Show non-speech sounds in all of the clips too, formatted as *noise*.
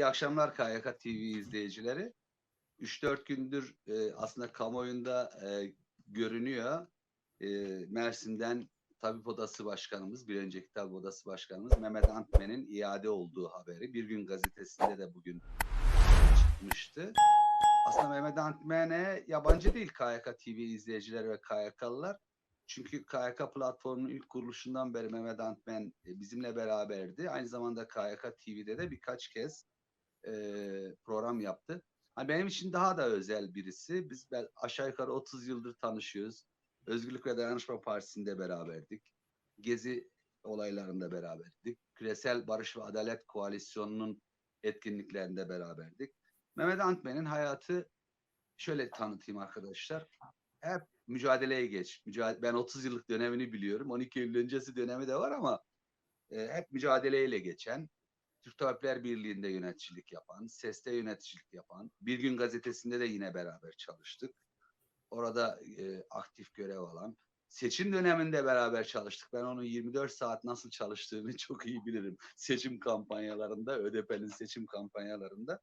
İyi akşamlar KYK TV izleyicileri. 3-4 gündür e, aslında kamuoyunda e, görünüyor. E, Mersin'den Tabip Odası Başkanımız, bir önceki Tabip Odası Başkanımız Mehmet Antmen'in iade olduğu haberi. Bir gün gazetesinde de bugün çıkmıştı. Aslında Mehmet Antmen'e yabancı değil KYK TV izleyicileri ve KYK'lılar. Çünkü KYK platformunun ilk kuruluşundan beri Mehmet Antmen e, bizimle beraberdi. Aynı zamanda KYK TV'de de birkaç kez e, program yaptı. Hani benim için daha da özel birisi. Biz ben aşağı yukarı 30 yıldır tanışıyoruz. Özgürlük ve Dayanışma Partisi'nde beraberdik. Gezi olaylarında beraberdik. Küresel Barış ve Adalet Koalisyonu'nun etkinliklerinde beraberdik. Mehmet Antmen'in hayatı şöyle tanıtayım arkadaşlar. Hep mücadeleye geç. Mücadele, ben 30 yıllık dönemini biliyorum. 12 Eylül öncesi dönemi de var ama e, hep mücadeleyle geçen, Türk Tabipler Birliği'nde yöneticilik yapan, SES'te yöneticilik yapan, Bir Gün Gazetesi'nde de yine beraber çalıştık. Orada e, aktif görev alan, seçim döneminde beraber çalıştık. Ben onun 24 saat nasıl çalıştığını *laughs* çok iyi bilirim. Seçim kampanyalarında, ÖDP'nin seçim kampanyalarında.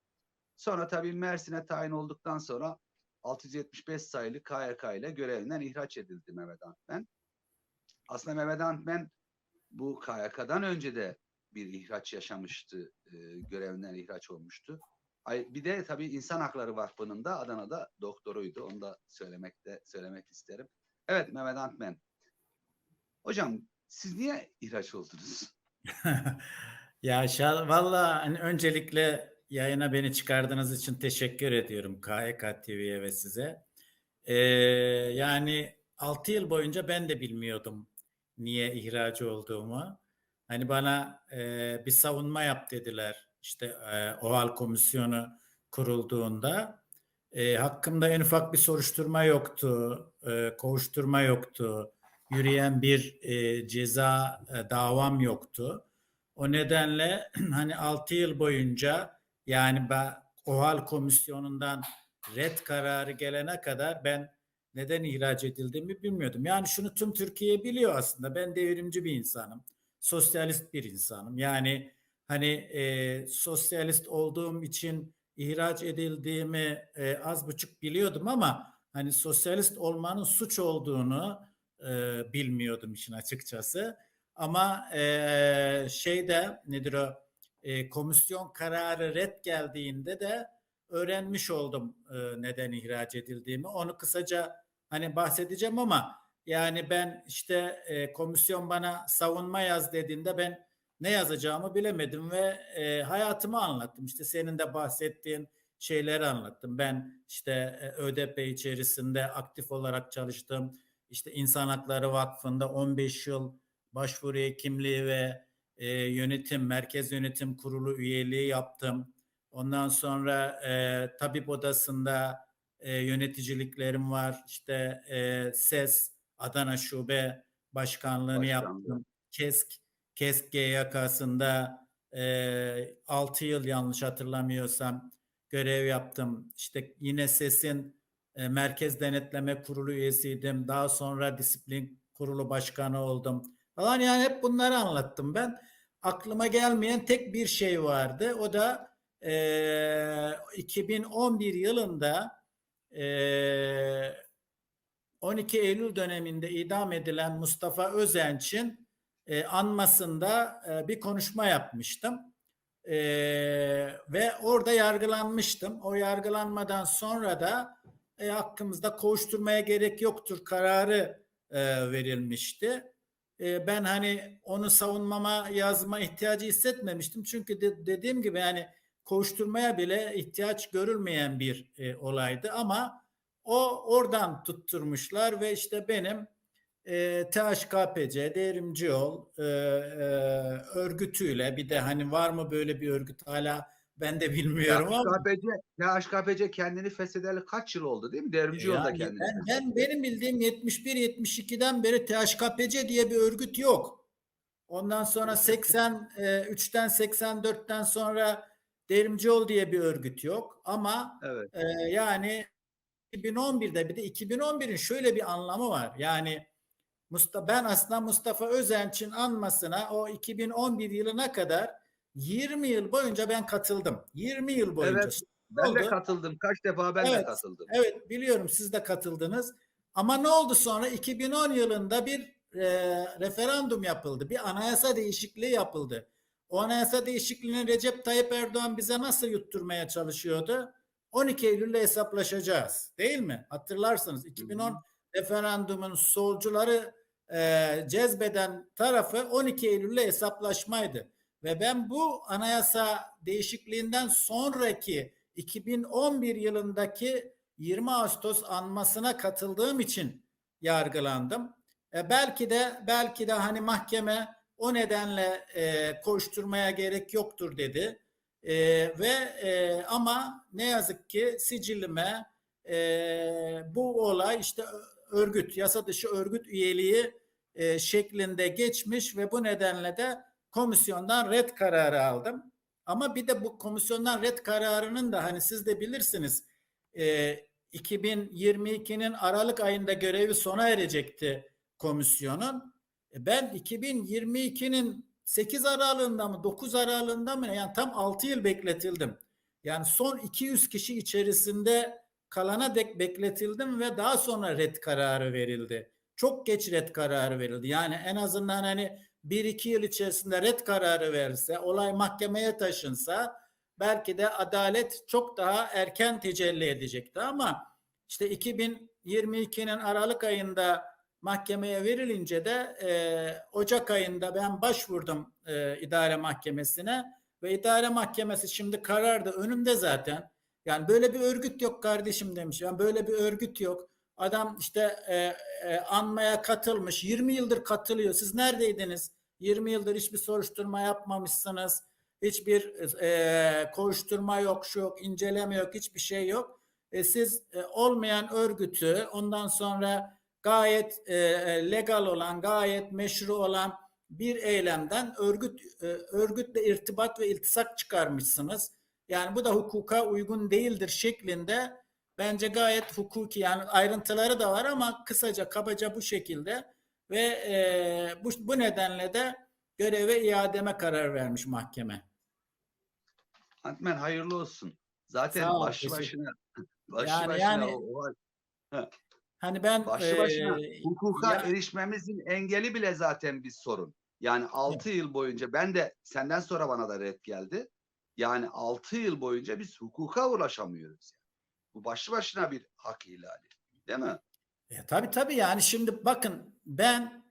Sonra tabii Mersin'e tayin olduktan sonra 675 sayılı KYK ile görevinden ihraç edildi Mehmet Antmen. Aslında Mehmet Antmen bu KYK'dan önce de bir ihraç yaşamıştı, e, görevinden ihraç olmuştu. Bir de tabii İnsan Hakları Vakfı'nın da Adana'da doktoruydu. Onu da söylemekte söylemek isterim. Evet Mehmet Antmen. Hocam siz niye ihraç oldunuz? *laughs* ya şa- valla hani öncelikle yayına beni çıkardığınız için teşekkür ediyorum KYK TV'ye ve size. Ee, yani 6 yıl boyunca ben de bilmiyordum niye ihracı olduğumu. Hani bana e, bir savunma yap dediler işte e, OHAL komisyonu kurulduğunda. E, hakkımda en ufak bir soruşturma yoktu, e, kovuşturma yoktu, yürüyen bir e, ceza e, davam yoktu. O nedenle *clears throat* hani 6 yıl boyunca yani ben OHAL komisyonundan red kararı gelene kadar ben neden ihraç edildiğimi bilmiyordum. Yani şunu tüm Türkiye biliyor aslında. Ben devrimci bir insanım. Sosyalist bir insanım. Yani hani e, sosyalist olduğum için ihraç edildiğimi e, az buçuk biliyordum ama hani sosyalist olmanın suç olduğunu e, bilmiyordum işin açıkçası. Ama e, şeyde nedir o e, komisyon kararı red geldiğinde de öğrenmiş oldum e, neden ihraç edildiğimi. Onu kısaca hani bahsedeceğim ama yani ben işte e, komisyon bana savunma yaz dediğinde ben ne yazacağımı bilemedim ve e, hayatımı anlattım. İşte senin de bahsettiğin şeyleri anlattım. Ben işte e, ÖDP içerisinde aktif olarak çalıştım. İşte İnsan Hakları Vakfı'nda 15 yıl başvuru hekimliği ve e, yönetim, merkez yönetim kurulu üyeliği yaptım. Ondan sonra e, tabip odasında e, yöneticiliklerim var. İşte e, SES, Adana Şube Başkanlığını Başkanlığı. yaptım. KESK, KESK GYK'sında e, 6 yıl yanlış hatırlamıyorsam görev yaptım. İşte yine SES'in e, Merkez Denetleme Kurulu üyesiydim. Daha sonra Disiplin Kurulu Başkanı oldum. Falan yani hep bunları anlattım ben. Aklıma gelmeyen tek bir şey vardı. O da e, 2011 yılında e, 12 Eylül döneminde idam edilen Mustafa Özenç'in e, anmasında e, bir konuşma yapmıştım. E, ve orada yargılanmıştım. O yargılanmadan sonra da e, hakkımızda kovuşturmaya gerek yoktur kararı e, verilmişti. E, ben hani onu savunmama yazma ihtiyacı hissetmemiştim. Çünkü de, dediğim gibi yani kovuşturmaya bile ihtiyaç görülmeyen bir e, olaydı ama o oradan tutturmuşlar ve işte benim e, THKPC, Devrimci Yol e, e, örgütüyle bir de hani var mı böyle bir örgüt hala ben de bilmiyorum ama HKPC, ya HKPC kendini feshedeli kaç yıl oldu değil mi? Devrimci yolda yani kendini. ben, ben benim bildiğim 71-72'den beri THKPC diye bir örgüt yok. Ondan sonra 83'ten 84'ten sonra Devrimci Yol diye bir örgüt yok ama Evet. ee, yani 2011'de bir de 2011'in şöyle bir anlamı var. Yani Mustafa ben aslında Mustafa Özenç'in anmasına o 2011 yılına kadar 20 yıl boyunca ben katıldım. 20 yıl boyunca. Evet, Ben de oldu? katıldım. Kaç defa ben de Evet. katıldım. Evet biliyorum siz de katıldınız. Ama ne oldu sonra? 2010 yılında bir e, referandum yapıldı. Bir anayasa değişikliği yapıldı. O anayasa değişikliğini Recep Tayyip Erdoğan bize nasıl yutturmaya çalışıyordu? 12 Eylül'le hesaplaşacağız. Değil mi? Hatırlarsınız 2010 referandumun solcuları e, cezbeden tarafı 12 Eylül'le hesaplaşmaydı. Ve ben bu anayasa değişikliğinden sonraki 2011 yılındaki 20 Ağustos anmasına katıldığım için yargılandım. E, belki de belki de hani mahkeme o nedenle e, koşturmaya gerek yoktur dedi. E, ve e, ama ne yazık ki sicilime e, bu olay işte örgüt, yasa dışı örgüt üyeliği e, şeklinde geçmiş ve bu nedenle de komisyondan red kararı aldım. Ama bir de bu komisyondan red kararının da hani siz de bilirsiniz e, 2022'nin Aralık ayında görevi sona erecekti komisyonun. E, Ben 2022'nin 8 aralığında mı 9 aralığında mı yani tam 6 yıl bekletildim. Yani son 200 kişi içerisinde kalana dek bekletildim ve daha sonra red kararı verildi. Çok geç red kararı verildi. Yani en azından hani 1-2 yıl içerisinde red kararı verirse, olay mahkemeye taşınsa belki de adalet çok daha erken tecelli edecekti ama işte 2022'nin Aralık ayında mahkemeye verilince de e, Ocak ayında ben başvurdum e, idare mahkemesine ve idare mahkemesi şimdi karar da önümde zaten. Yani böyle bir örgüt yok kardeşim demiş. Yani böyle bir örgüt yok. Adam işte e, e, anmaya katılmış. 20 yıldır katılıyor. Siz neredeydiniz? 20 yıldır hiçbir soruşturma yapmamışsınız. Hiçbir e, koşturma yok, şu yok, inceleme yok, hiçbir şey yok. E, siz e, olmayan örgütü ondan sonra gayet e, legal olan, gayet meşru olan bir eylemden örgüt e, örgütle irtibat ve iltisak çıkarmışsınız. Yani bu da hukuka uygun değildir şeklinde bence gayet hukuki yani ayrıntıları da var ama kısaca kabaca bu şekilde ve e, bu, bu nedenle de göreve iademe karar vermiş mahkeme. Antmen hayırlı olsun. Zaten Sağ ol, başlı başına *laughs* başlı Yani- başına yani- o, o- Hani ben başlı başına e, hukuka ya- erişmemizin engeli bile zaten bir sorun. Yani 6 yıl boyunca ben de senden sonra bana da red geldi. Yani 6 yıl boyunca biz hukuka ulaşamıyoruz. Bu başlı başına bir hak ihlali. Değil mi? Ya tabii tabii yani şimdi bakın ben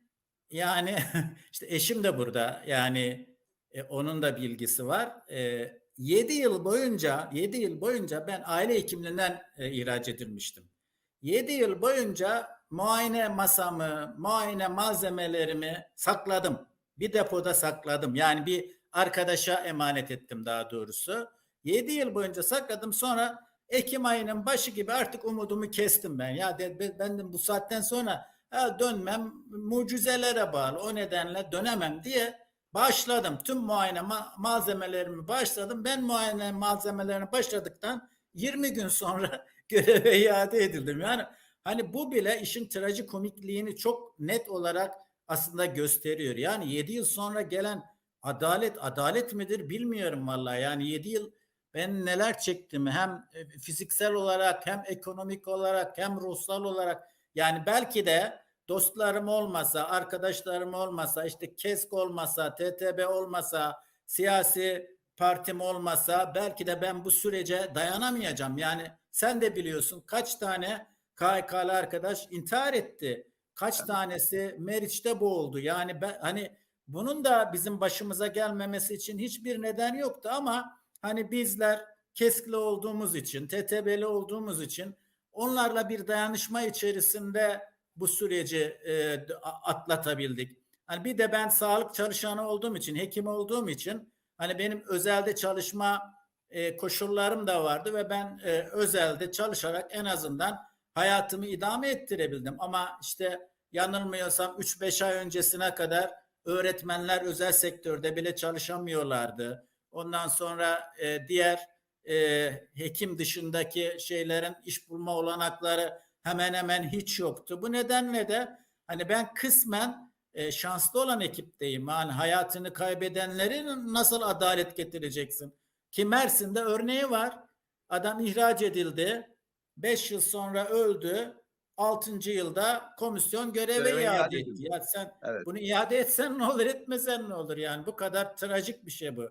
yani *laughs* işte eşim de burada yani e, onun da bilgisi var. E, 7 yıl boyunca 7 yıl boyunca ben aile hekimliğinden e, ihraç edilmiştim. 7 yıl boyunca muayene masamı, muayene malzemelerimi sakladım. Bir depoda sakladım. Yani bir arkadaşa emanet ettim daha doğrusu. 7 yıl boyunca sakladım. Sonra Ekim ayının başı gibi artık umudumu kestim ben. Ya de, be- ben de bu saatten sonra ha, dönmem mucizelere bağlı. O nedenle dönemem diye başladım. Tüm muayene ma- malzemelerimi başladım. Ben muayene malzemelerini başladıktan 20 gün sonra *laughs* göreve iade edildim. Yani hani bu bile işin trajikomikliğini çok net olarak aslında gösteriyor. Yani 7 yıl sonra gelen adalet adalet midir bilmiyorum vallahi. Yani 7 yıl ben neler çektim hem e, fiziksel olarak hem ekonomik olarak hem ruhsal olarak yani belki de dostlarım olmasa, arkadaşlarım olmasa, işte KESK olmasa, TTB olmasa, siyasi partim olmasa belki de ben bu sürece dayanamayacağım. Yani sen de biliyorsun kaç tane KHK'lı arkadaş intihar etti. Kaç tanesi Meriç'te boğuldu. Yani ben hani bunun da bizim başımıza gelmemesi için hiçbir neden yoktu ama hani bizler keskli olduğumuz için, TTB'li olduğumuz için onlarla bir dayanışma içerisinde bu süreci e, atlatabildik. Hani bir de ben sağlık çalışanı olduğum için, hekim olduğum için hani benim özelde çalışma e, koşullarım da vardı ve ben e, özelde çalışarak en azından hayatımı idame ettirebildim. Ama işte yanılmıyorsam 3-5 ay öncesine kadar öğretmenler özel sektörde bile çalışamıyorlardı. Ondan sonra e, diğer e, hekim dışındaki şeylerin iş bulma olanakları hemen hemen hiç yoktu. Bu nedenle de hani ben kısmen e, şanslı olan ekipteyim. Yani hayatını kaybedenlerin nasıl adalet getireceksin? Ki Mersin'de örneği var. Adam ihraç edildi. 5 yıl sonra öldü. 6. yılda komisyon göreve Göreve iade iade etti. edildi. Ya sen Evet. bunu iade etsen ne olur, etmesen ne olur yani bu kadar trajik bir şey bu.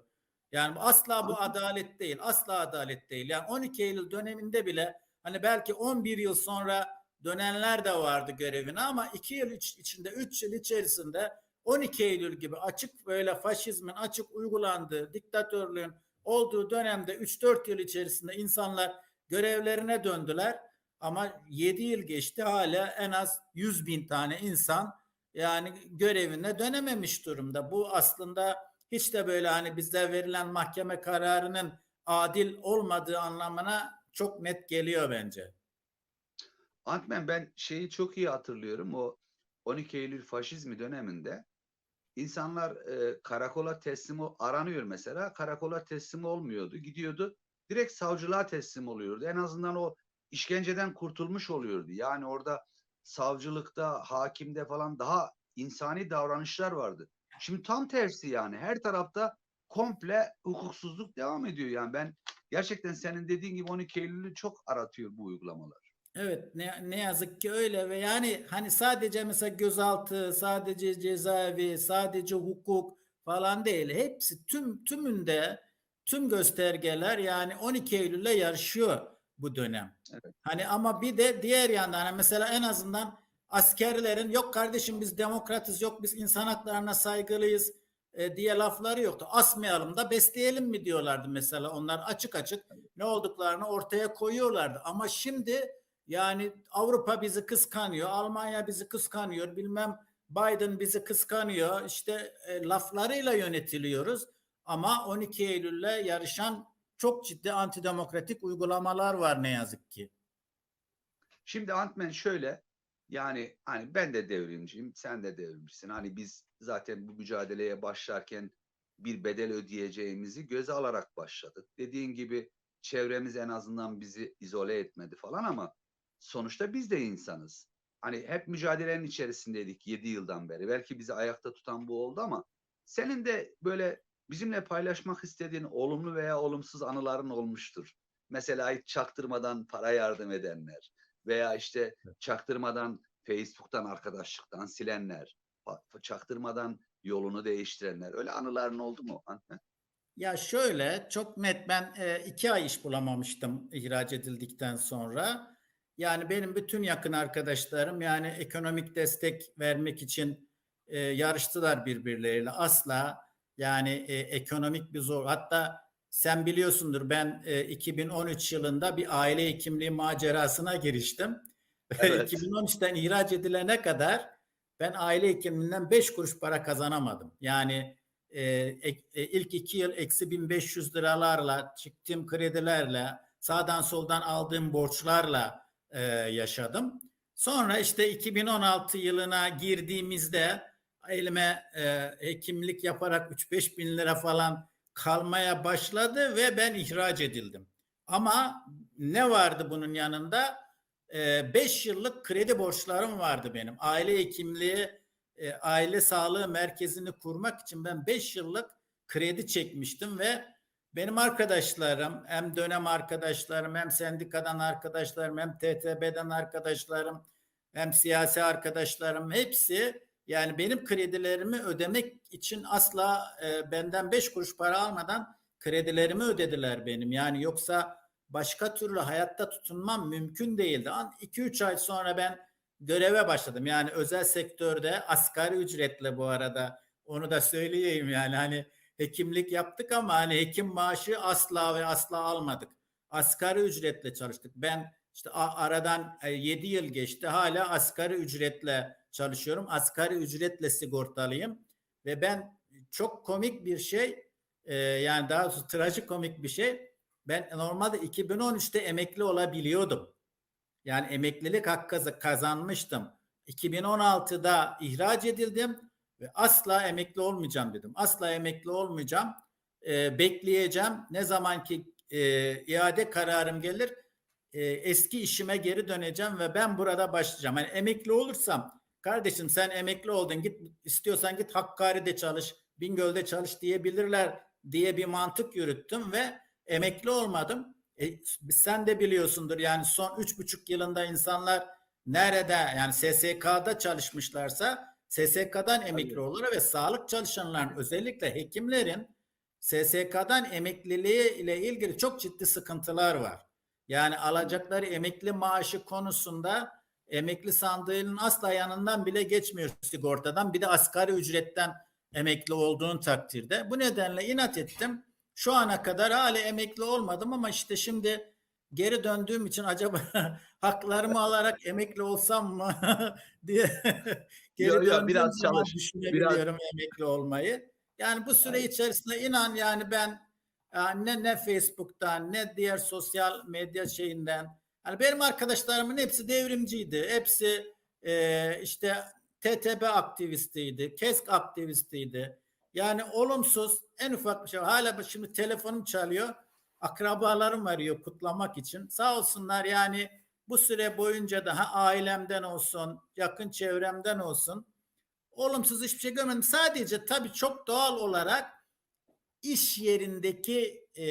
Yani asla bu adalet değil, asla adalet değil. Yani 12 Eylül döneminde bile hani belki 11 yıl sonra dönenler de vardı görevine ama 2 yıl iç- içinde, 3 yıl içerisinde 12 Eylül gibi açık böyle faşizmin açık uygulandığı, diktatörlüğün olduğu dönemde 3-4 yıl içerisinde insanlar görevlerine döndüler. Ama 7 yıl geçti hala en az 100 bin tane insan yani görevine dönememiş durumda. Bu aslında hiç de böyle hani bize verilen mahkeme kararının adil olmadığı anlamına çok net geliyor bence. Antmen ben şeyi çok iyi hatırlıyorum. O 12 Eylül faşizmi döneminde insanlar e, karakola teslim aranıyor mesela. Karakola teslim olmuyordu. Gidiyordu. Direkt savcılığa teslim oluyordu. En azından o işkenceden kurtulmuş oluyordu. Yani orada savcılıkta, hakimde falan daha insani davranışlar vardı. Şimdi tam tersi yani. Her tarafta komple hukuksuzluk devam ediyor. Yani ben gerçekten senin dediğin gibi 12 Eylül'ü çok aratıyor bu uygulamalar. Evet ne, ne yazık ki öyle ve yani hani sadece mesela gözaltı, sadece cezaevi, sadece hukuk falan değil. Hepsi tüm tümünde tüm göstergeler yani 12 Eylül'le yarışıyor bu dönem. Evet. Hani ama bir de diğer yandan hani mesela en azından askerlerin yok kardeşim biz demokratız yok biz insan haklarına saygılıyız e, diye lafları yoktu. Asmayalım da besleyelim mi diyorlardı mesela onlar açık açık ne olduklarını ortaya koyuyorlardı. Ama şimdi yani Avrupa bizi kıskanıyor, Almanya bizi kıskanıyor, bilmem Biden bizi kıskanıyor. İşte e, laflarıyla yönetiliyoruz. Ama 12 Eylül'le yarışan çok ciddi antidemokratik uygulamalar var ne yazık ki. Şimdi Antmen şöyle yani hani ben de devrimciyim, sen de devrimcisin. Hani biz zaten bu mücadeleye başlarken bir bedel ödeyeceğimizi göze alarak başladık. Dediğin gibi çevremiz en azından bizi izole etmedi falan ama sonuçta biz de insanız. Hani hep mücadelenin içerisindeydik 7 yıldan beri. Belki bizi ayakta tutan bu oldu ama senin de böyle bizimle paylaşmak istediğin olumlu veya olumsuz anıların olmuştur. Mesela hiç çaktırmadan para yardım edenler veya işte çaktırmadan Facebook'tan arkadaşlıktan silenler, çaktırmadan yolunu değiştirenler. Öyle anıların oldu mu? Ya şöyle çok net ben e, iki ay iş bulamamıştım ihraç edildikten sonra. Yani benim bütün yakın arkadaşlarım yani ekonomik destek vermek için e, yarıştılar birbirleriyle. Asla yani e, ekonomik bir zor. Hatta sen biliyorsundur ben e, 2013 yılında bir aile hekimliği macerasına giriştim. Evet. 2013'ten ihraç edilene kadar ben aile hekimliğinden 5 kuruş para kazanamadım. Yani e, e, ilk iki yıl eksi 1500 liralarla çıktığım kredilerle sağdan soldan aldığım borçlarla e, yaşadım. Sonra işte 2016 yılına girdiğimizde elime e, hekimlik yaparak 3-5 bin lira falan kalmaya başladı ve ben ihraç edildim. Ama ne vardı bunun yanında? 5 yıllık kredi borçlarım vardı benim. Aile hekimliği e, aile sağlığı merkezini kurmak için ben 5 yıllık kredi çekmiştim ve benim arkadaşlarım hem dönem arkadaşlarım hem sendikadan arkadaşlarım hem TTB'den arkadaşlarım hem siyasi arkadaşlarım hepsi yani benim kredilerimi ödemek için asla e, benden 5 kuruş para almadan kredilerimi ödediler benim. Yani yoksa başka türlü hayatta tutunmam mümkün değildi. 2-3 ay sonra ben göreve başladım. Yani özel sektörde asgari ücretle bu arada onu da söyleyeyim yani hani hekimlik yaptık ama hani hekim maaşı asla ve asla almadık. Asgari ücretle çalıştık. Ben işte aradan 7 yıl geçti hala asgari ücretle çalışıyorum. Asgari ücretle sigortalıyım ve ben çok komik bir şey e, yani daha doğrusu trajikomik bir şey. Ben normalde 2013'te emekli olabiliyordum. Yani emeklilik hakkı kazanmıştım. 2016'da ihraç edildim ve asla emekli olmayacağım dedim. Asla emekli olmayacağım. Ee, bekleyeceğim. Ne zaman ki e, iade kararım gelir e, eski işime geri döneceğim ve ben burada başlayacağım. Yani emekli olursam kardeşim sen emekli oldun git istiyorsan git Hakkari'de çalış, Bingöl'de çalış diyebilirler diye bir mantık yürüttüm ve emekli olmadım. E, sen de biliyorsundur yani son üç buçuk yılında insanlar nerede yani SSK'da çalışmışlarsa SSK'dan emekli olur ve sağlık çalışanların özellikle hekimlerin SSK'dan emekliliği ile ilgili çok ciddi sıkıntılar var. Yani alacakları emekli maaşı konusunda emekli sandığının asla yanından bile geçmiyor sigortadan. Bir de asgari ücretten emekli olduğun takdirde. Bu nedenle inat ettim. Şu ana kadar hala emekli olmadım ama işte şimdi geri döndüğüm için acaba *laughs* haklarımı alarak emekli olsam mı *laughs* diye geri Yo, yo, biraz çalış, düşünebiliyorum emekli olmayı. Yani bu süre Evet. içerisinde inan yani ben yani ne ne Facebook'tan ne diğer sosyal medya şeyinden hani benim arkadaşlarımın hepsi devrimciydi. Hepsi e, işte TTB aktivistiydi, KESK aktivistiydi. Yani olumsuz en ufak bir şey. Hala şimdi telefonum çalıyor. Akrabalarım arıyor kutlamak için. Sağ olsunlar yani bu süre boyunca da ha ailemden olsun, yakın çevremden olsun olumsuz hiçbir şey görmedim. Sadece tabii çok doğal olarak iş yerindeki e,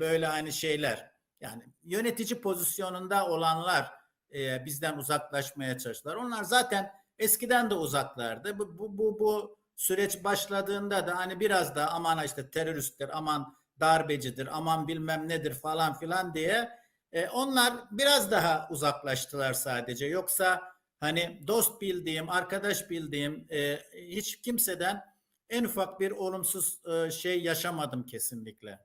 böyle hani şeyler yani yönetici pozisyonunda olanlar e, bizden uzaklaşmaya çalıştılar. Onlar zaten eskiden de uzaklardı. Bu, bu, bu, bu süreç başladığında da hani biraz da aman işte teröristler, aman darbecidir, aman bilmem nedir falan filan diye e, onlar biraz daha uzaklaştılar sadece. Yoksa hani dost bildiğim, arkadaş bildiğim e, hiç kimseden en ufak bir olumsuz e, şey yaşamadım kesinlikle.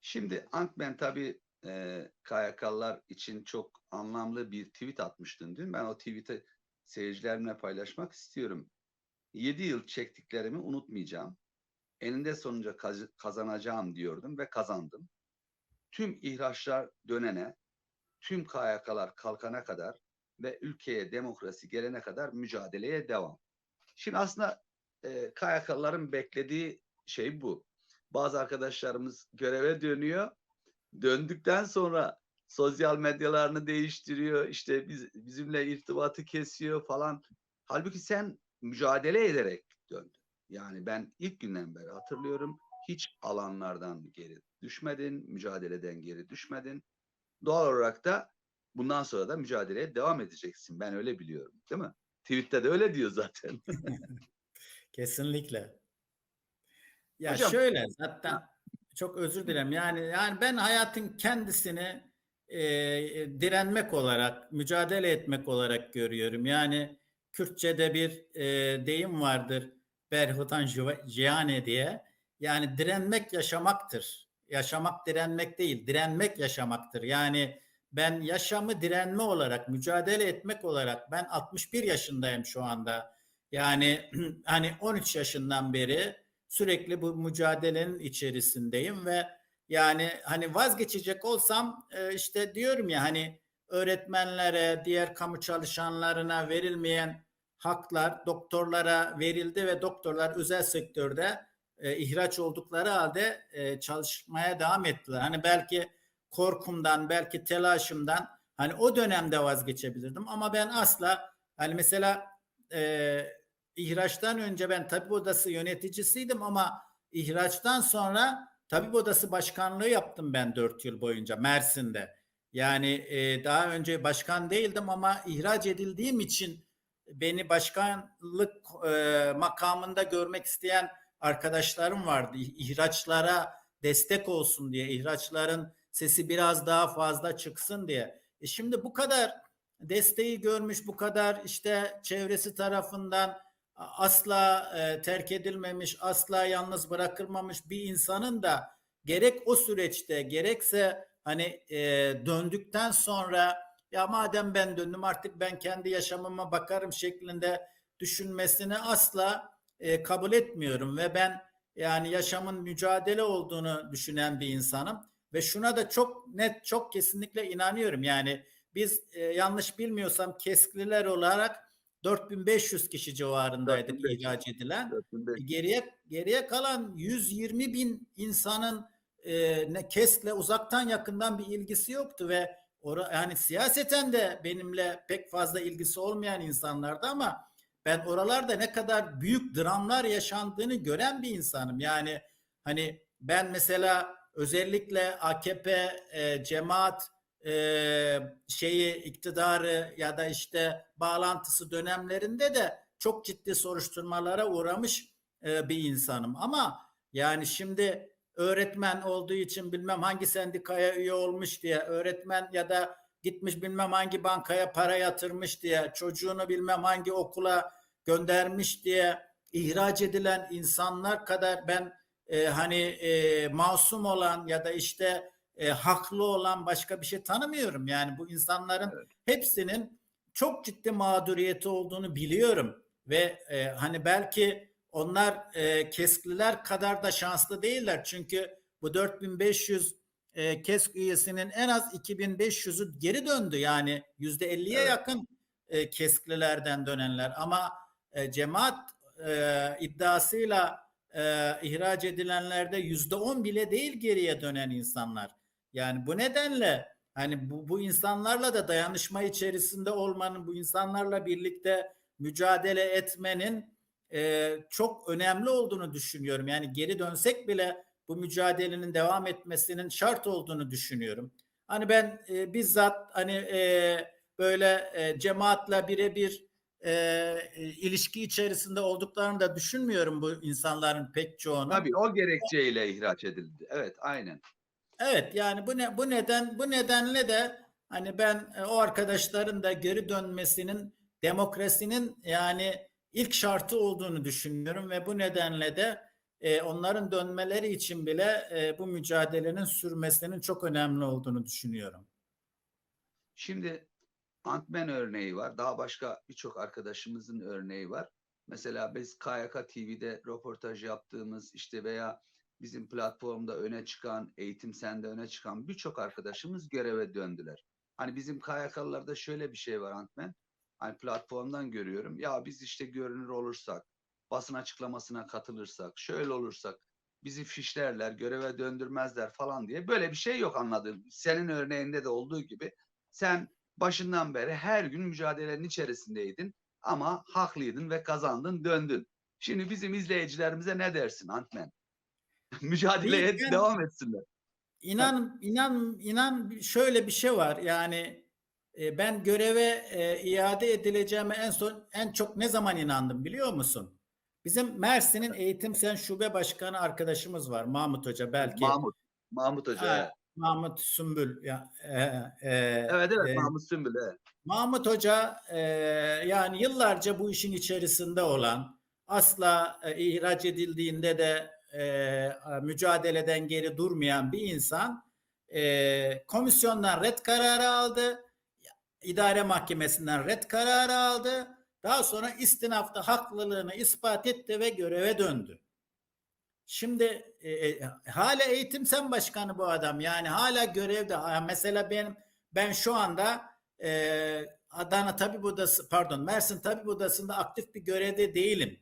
Şimdi Ankben tabii e, KYK'lılar için çok anlamlı bir tweet atmıştın dün. Ben o tweet'i seyircilerimle paylaşmak istiyorum. 7 yıl çektiklerimi unutmayacağım. Eninde sonunda kaz- kazanacağım diyordum ve kazandım. Tüm ihraçlar dönene, tüm KYK'lar kalkana kadar ve ülkeye demokrasi gelene kadar mücadeleye devam. Şimdi aslında e, KYK'lıların beklediği şey bu. Bazı arkadaşlarımız göreve dönüyor. Döndükten sonra sosyal medyalarını değiştiriyor. işte biz, bizimle irtibatı kesiyor falan. Halbuki sen mücadele ederek döndün. Yani ben ilk günden beri hatırlıyorum. Hiç alanlardan geri düşmedin, mücadeleden geri düşmedin. Doğal olarak da bundan sonra da mücadeleye devam edeceksin. Ben öyle biliyorum, değil mi? Tweet'te de öyle diyor zaten. *laughs* Kesinlikle. Ya Hocam- şöyle zaten çok özür dilerim. Yani yani ben hayatın kendisini e, direnmek olarak, mücadele etmek olarak görüyorum. Yani Kürtçe'de bir e, deyim vardır. Berhutan Cihane diye. Yani direnmek yaşamaktır. Yaşamak direnmek değil, direnmek yaşamaktır. Yani ben yaşamı direnme olarak, mücadele etmek olarak ben 61 yaşındayım şu anda. Yani *clears throat* hani 13 yaşından beri sürekli bu mücadelenin içerisindeyim ve yani hani vazgeçecek olsam e, işte diyorum ya hani öğretmenlere, diğer kamu çalışanlarına verilmeyen haklar doktorlara verildi ve doktorlar özel sektörde e, ihraç oldukları halde e, çalışmaya devam ettiler. Hani belki korkumdan, belki telaşımdan hani o dönemde vazgeçebilirdim ama ben asla hani mesela e, ihraçtan önce ben tabip odası yöneticisiydim ama ihraçtan sonra tabip odası başkanlığı yaptım ben dört yıl boyunca Mersin'de. Yani e, daha önce başkan değildim ama ihraç edildiğim için beni başkanlık e, makamında görmek isteyen arkadaşlarım vardı. İhraçlara destek olsun diye, ihraçların sesi biraz daha fazla çıksın diye. E şimdi bu kadar desteği görmüş, bu kadar işte çevresi tarafından asla e, terk edilmemiş, asla yalnız bırakılmamış bir insanın da gerek o süreçte gerekse hani e, döndükten sonra ya madem ben döndüm artık ben kendi yaşamıma bakarım şeklinde düşünmesini asla e, kabul etmiyorum ve ben yani yaşamın mücadele olduğunu düşünen bir insanım ve şuna da çok net çok kesinlikle inanıyorum yani biz e, yanlış bilmiyorsam keskliler olarak 4500 kişi civarındaydık 4500. ihraç edilen. 4500. Geriye geriye kalan 120 bin insanın e, ne KESK'le uzaktan yakından bir ilgisi yoktu ve ora, yani siyaseten de benimle pek fazla ilgisi olmayan insanlardı ama ben oralarda ne kadar büyük dramlar yaşandığını gören bir insanım. Yani hani ben mesela özellikle AKP e, cemaat e, şeyi iktidarı ya da işte bağlantısı dönemlerinde de çok ciddi soruşturmalara uğramış e, bir insanım. Ama yani şimdi öğretmen olduğu için bilmem hangi sendikaya üye olmuş diye öğretmen ya da gitmiş bilmem hangi bankaya para yatırmış diye çocuğunu bilmem hangi okula göndermiş diye ihraç edilen insanlar kadar ben e, hani e, masum olan ya da işte e, haklı olan başka bir şey tanımıyorum. Yani bu insanların Evet. hepsinin çok ciddi mağduriyeti olduğunu biliyorum ve e, hani belki onlar e, keskliler kadar da şanslı değiller. Çünkü bu 4500 e, KESK üyesinin en az 2500'ü geri döndü. Yani %50'ye Evet. yakın e, kesklilerden dönenler. Ama e, cemaat e, iddiasıyla e, ihraç edilenlerde %10 bile değil geriye dönen insanlar. Yani bu nedenle hani bu, bu insanlarla da dayanışma içerisinde olmanın, bu insanlarla birlikte mücadele etmenin e, çok önemli olduğunu düşünüyorum. Yani geri dönsek bile bu mücadelenin devam etmesinin şart olduğunu düşünüyorum. Hani ben e, bizzat hani e, böyle e, cemaatle birebir e, e, ilişki içerisinde olduklarını da düşünmüyorum bu insanların pek çoğunun. Tabii o gerekçeyle ihraç edildi. Evet aynen. Evet yani bu ne bu neden bu nedenle de hani ben e, o arkadaşların da geri dönmesinin demokrasinin yani ilk şartı olduğunu düşünüyorum ve bu nedenle de e, onların dönmeleri için bile e, bu mücadelenin sürmesinin çok önemli olduğunu düşünüyorum. Şimdi Antmen örneği var. Daha başka birçok arkadaşımızın örneği var. Mesela biz KYK TV'de röportaj yaptığımız işte veya bizim platformda öne çıkan, Eğitim Sen'de öne çıkan birçok arkadaşımız göreve döndüler. Hani bizim KYK'lılarda şöyle bir şey var Antmen. Hani platformdan görüyorum. Ya biz işte görünür olursak, basın açıklamasına katılırsak, şöyle olursak bizi fişlerler, göreve döndürmezler falan diye. Böyle bir şey yok anladığım. Senin örneğinde de olduğu gibi sen başından beri her gün mücadelenin içerisindeydin ama haklıydın ve kazandın, döndün. Şimdi bizim izleyicilerimize ne dersin Antmen? *laughs* Mücadeleye Ben- devam etsinler. İnan inan inan şöyle bir şey var. Yani e, ben göreve e, iade edileceğime en son en çok ne zaman inandım biliyor musun? Bizim Mersin'in Eğitim Sen Şube Başkanı arkadaşımız var Mahmut Hoca belki. Mahmut. Mahmut Hoca. Ha, evet. Mahmut Sümbül ya e, e, Evet evet e, Mahmut Sümbül. Evet. Mahmut Hoca e, yani yıllarca bu işin içerisinde olan asla e, ihraç edildiğinde de e, mücadeleden geri durmayan bir insan e, komisyondan red kararı aldı. idare mahkemesinden red kararı aldı. Daha sonra istinafta haklılığını ispat etti ve göreve döndü. Şimdi e, e, hala eğitim sen başkanı bu adam yani hala görevde. Mesela benim ben şu anda e, Adana Tabip Odası pardon Mersin Tabip Odası'nda aktif bir görevde değilim.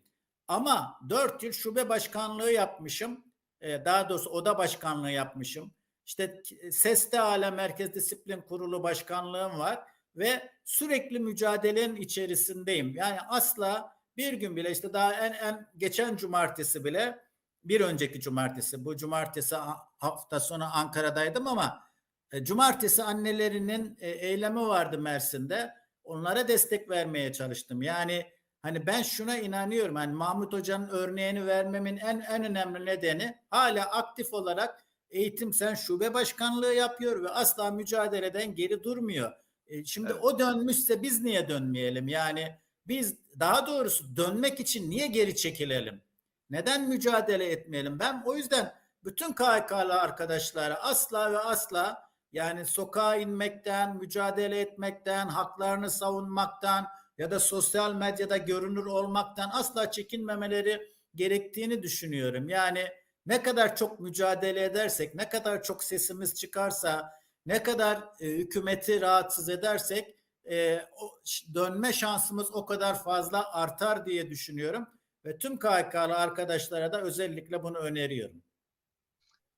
Ama 4 yıl şube başkanlığı yapmışım. E, daha doğrusu oda başkanlığı yapmışım. İşte SES'te hala Merkez Disiplin Kurulu başkanlığım var ve sürekli mücadelenin içerisindeyim. Yani asla bir gün bile işte daha en en geçen cumartesi bile bir önceki cumartesi bu cumartesi ha- hafta sonu Ankara'daydım ama e, cumartesi annelerinin e, eylemi vardı Mersin'de. Onlara destek vermeye çalıştım. Yani hani ben şuna inanıyorum. Hani Mahmut Hoca'nın örneğini vermemin en en önemli nedeni hala aktif olarak Eğitim Sen Şube Başkanlığı yapıyor ve asla mücadeleden geri durmuyor. E, şimdi Evet. o dönmüşse biz niye dönmeyelim? Yani biz daha doğrusu dönmek için niye geri çekilelim? Neden mücadele etmeyelim? Ben o yüzden bütün KHK'lı arkadaşlara asla ve asla yani sokağa inmekten, mücadele etmekten, haklarını savunmaktan ya da sosyal medyada görünür olmaktan asla çekinmemeleri gerektiğini düşünüyorum. Yani ne kadar çok mücadele edersek, ne kadar çok sesimiz çıkarsa, ne kadar e, hükümeti rahatsız edersek e, o dönme şansımız o kadar fazla artar diye düşünüyorum ve tüm KHK'lı arkadaşlara da özellikle bunu öneriyorum.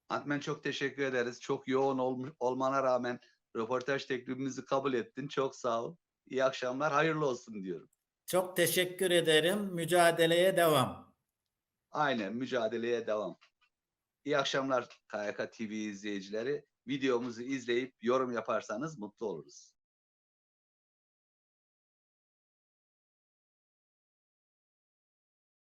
Antmen çok teşekkür ederiz. Çok yoğun olmuş, olmana rağmen Röportaj teklifimizi kabul ettin. Çok sağ ol. İyi akşamlar. Hayırlı olsun diyorum. Çok teşekkür ederim. Mücadeleye devam. Aynen mücadeleye devam. İyi akşamlar KYK TV izleyicileri. Videomuzu izleyip yorum yaparsanız mutlu oluruz.